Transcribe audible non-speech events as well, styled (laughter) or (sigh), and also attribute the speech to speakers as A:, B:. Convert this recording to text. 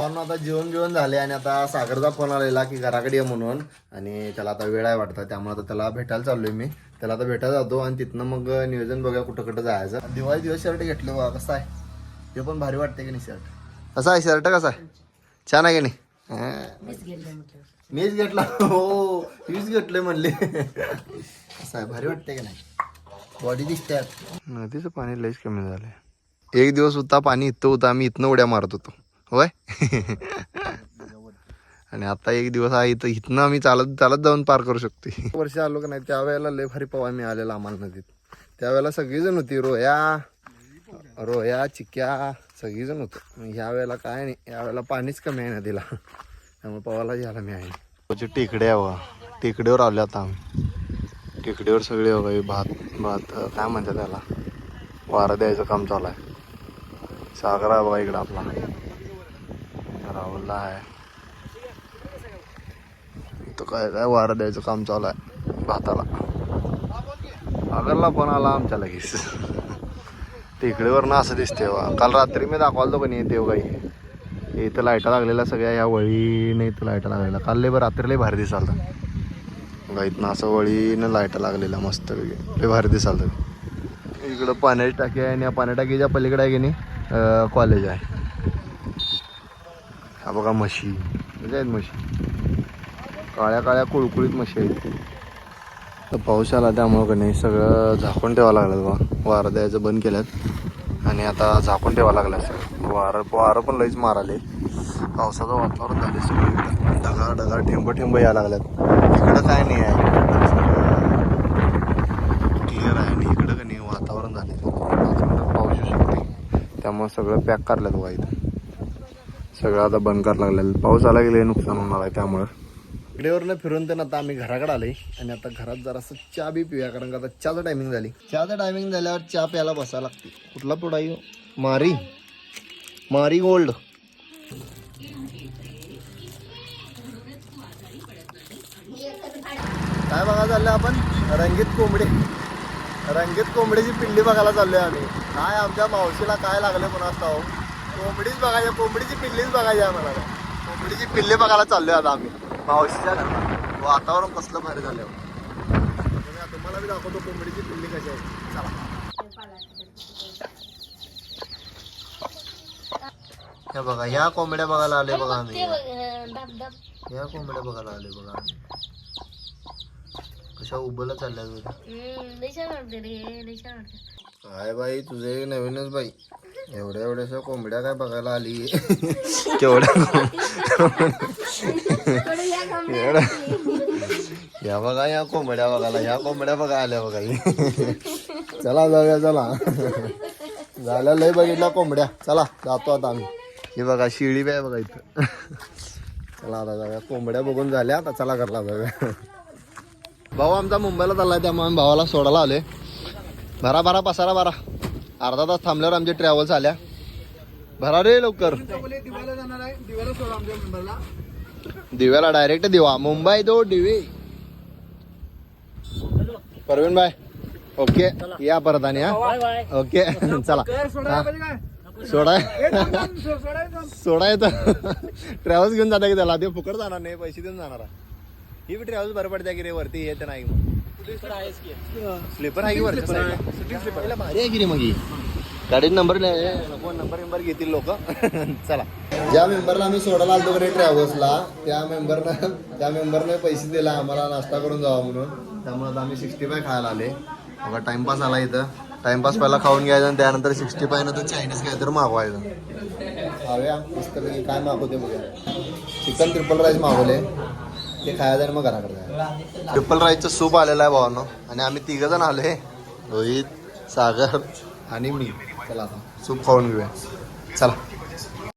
A: पण आता जेवण जेवण झाले आणि आता सागरचा फोन आलेला की घराकडे ये म्हणून. आणि त्याला आता वेळ आहे वाटतं त्यामुळे आता त्याला भेटायला चाललोय मी. त्याला आता भेटायला जातो आणि तिथनं मग नियोजन बघूया कुठं कुठं जायचं. दिवाळी दिवस शर्ट घेतलं बघा कसं आहे? ते पण भारी वाटते की नाही शर्ट कसं आहे शर्ट कसा आहे? छान आहे की नाही. मीच घेतला? हो मीच घेतलंय म्हणले. कसं आहे भारी वाटते की नाही? बॉडी दिसते नदीचं पाणी लईच कमी झालंय. एक दिवस होता पाणी इथं होतं आम्ही इथनं उड्या मारत होतो. होय? (laughs) आणि आता एक दिवस आहे इथं इथनं आम्ही चालत चालत जाऊन पार करू शकतो (laughs) वर्ष आलो का नाही त्यावेळेला लय भारी पवा मिळालेला आम्हाला नदीत. त्यावेळेला सगळीजण होती रोया रोया चिक्या सगळीजण होतं. ह्या वेळेला काय नाही यावेळेला पाणीच कमी आहे नदीला. त्यामुळे घ्यायला मिळाली टेकडे आहे बघा. टेकडीवर आलो आता आम्ही. टेकडीवर सगळे बघा हे भात भात काय म्हणतात त्याला? वारा द्यायचं काम चालू आहे. सागर बघा इकडं आपला. राहुलला आहे. इथं काय काय वारा द्यायचं काम चालू आहे? भाताला. सागरला फोन आला आमच्या लगेच. टेकडीवर ना असं दिसते काल रात्री मी दाखवाल तो पण येते काही इथं लाईटा लागलेल्या सगळ्या या वळीने इथं लाईटा लागलेल्या. काल लय रात्री लय भारी दिसाल बघा इथनं असं वळीनं लाईटा लागलेल्या मस्त लय भारी दिसाल इकडं पाण्याची टाकी आहे आणि या पाण्या टाकीच्या पलीकडे आहे की नाही कॉलेज आहे. हा बघा म्हशी म्हणजे आहेत म्हशी काळ्या काळ्या कुळकुळीत म्हशी आहेत. तर पाऊस आला त्यामुळं का नाही सगळं झाकून ठेवावं लागलं बा वारं द्यायचं बंद केल्यात. आणि आता झाकून ठेवावं लागलं सगळं वारं वारं पण लईच माराले पावसाचं वातावरण झाले सगळं. ढगा ढगा ठेंब ठेंब यायला लागल्यात. इकडं काय नाही आहे. क्लिअर आहे आणि इकडं का नाही वातावरण झाले पाऊस येऊ शकते त्यामुळे सगळं पॅक करल्यात बघा इथं. सगळं आता बंद करायला लागलेलं. पाऊस आला गेले नुकसान होणार आहे त्यामुळं. इकडेवरनं फिरून तर आता आम्ही घराकडे आले आणि आता घरात जरासं चहा बी पिऊया कारण का आता चहाचं टायमिंग झाली. चहाचं टायमिंग झाल्यावर चहा प्यायला बसायला लागते. कुठला पुढा येऊ मारी. मारी गोल्ड काय बघा चाललंय आपण? रंगीत कोंबडे. रंगीत कोंबडीची पिल्ली बघायला चाललोय आम्ही. काय आमच्या मावशीला काय लागले कोणास हो कोंबडीच बघायची कोंबडीची पिल्लीच बघायची आहे मला कोंबडीची पिल्ली बघायला चाललोय आता आम्ही. मावशीच्या घरात वातावरण कसलं भारी झालं तुम्हाला मी दाखवतो कोंबडीची पिल्ली कशी आहे. चला. हे बघा ह्या कोंबड्या बघायला आले बघा आम्ही. ह्या कोंबड्या बघायला आले बघा आम्ही. कशा उभं चालल्या काय बाई तुझे नवीनच बाई. एवढ्या एवढ्याशा कोंबड्या काय बघायला आली? केवढ्या (laughs) एवढ्या या बघा या कोंबड्या बघायला ह्या कोंबड्या बघा आल्या बघा. चला जाऊया चला. झाल्या लय बघितल्या कोंबड्या. चला जातो आता आम्ही. ही बघा शिळी बी आहे बघा इथं. चला आता जाऊया. कोंबड्या बघून झाल्या आता चला घरला जाऊया. भाऊ आमचा मुंबईला चाललाय त्यामुळे आम्ही भावाला सोडायला आले भरा भरा पसारा भरा. अर्धा तास थांबल्यावर आमचे ट्रॅव्हल्स आल्या भरा रे लवकर. दिव्याला डायरेक्ट दिवा. मुंबई दो दिवे. परवीन बाय ओके या परत आणि ओके चला. सोडाय सोडा. येतं ट्रॅव्हल्स घेऊन जाता की त्याला? ते फुकट जाणार नाही पैसे देऊन जाणार. ही बी ट्रॅव्हल्स बरं पडते की रे वरती येते नाही. मग स्लीपर आहे साईडला भारी आहे की रे मग ही? गाडीत नंबर नको नंबर नंबर घेतील लोक. (laughs) चला. ज्या मेंबरला आम्ही सोडायला आलतो रे ट्रॅव्हल्सला त्या मेंबरनं त्या मेंबरने पैसे दिला आम्हाला नाश्ता करून जावा म्हणून. त्यामुळे आता आम्ही सिक्स्टी फाय खायला आले बघा टाइमपास आला इथं. टाइमपास पहिला खाऊन घ्यायचा आणि त्यानंतर सिक्स्टी फाय नंतर चायनीज (laughs) काय तर मागवायचं. खाऊया. मस्त काय मागवते बघूया. चिकन ट्रिपल राईस मागवले ते खायचं आणि मग घराकडे ट्रिपल राईसचं सूप आलेलं आहे भावांनो. आणि आम्ही तिघ जण आले रोहित सागर आणि मी. चला आता. सूप खाऊन घेऊया. चला.